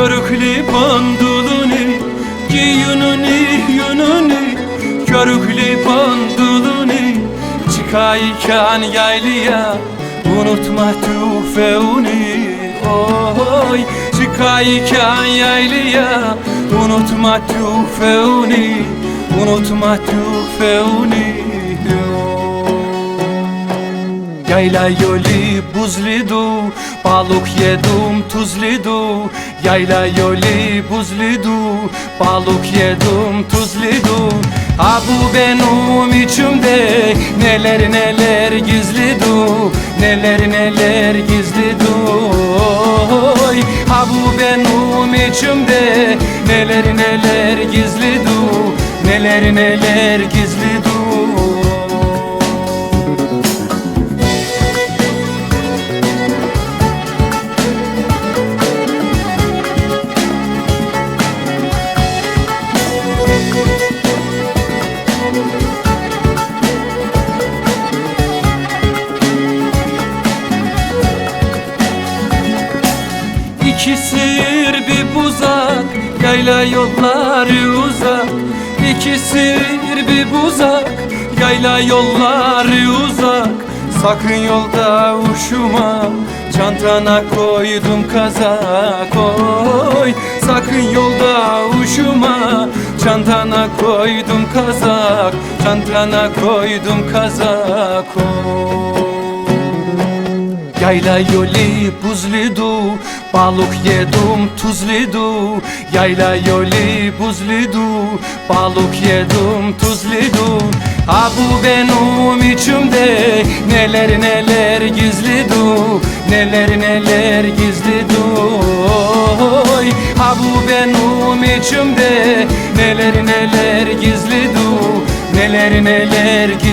Körüklü panduluni Giyununi yununi Körüklü panduluni Çıkayken yaylıya Unutma tüfeuni Oy. Çıkayken yaylıya unutma tüfeğini Unutma tüfeğini. Yayla yoli buzlidu Balık yedim tuzlidu. Yayla yoli buzlidu Balık yedim tuzlidu. Ha bu benim içimde Neler neler gizlidu Neler neler gizlidu Oy, Ha bu benim içimde Neler neler gizlidu Neler neler gizlidu İki sır bir buzak Yayla yolları uzak. İki sır bir buzak Yayla yolları uzak. Sakın yolda uşuma Çantana koydum kazak oy Sakın yolda uşuma Çantana koydum kazak Çantana koydum kazak oy Yayla yoli buzlidu Balık yedim tuzlidu Yayla yoli buzlidu Balık yedim tuzlidu Ha bu benim içimde Neler neler gizlidu. Neler neler gizlidu. Ha bu benim içimde Neler neler gizlidu. Neler neler gizlidu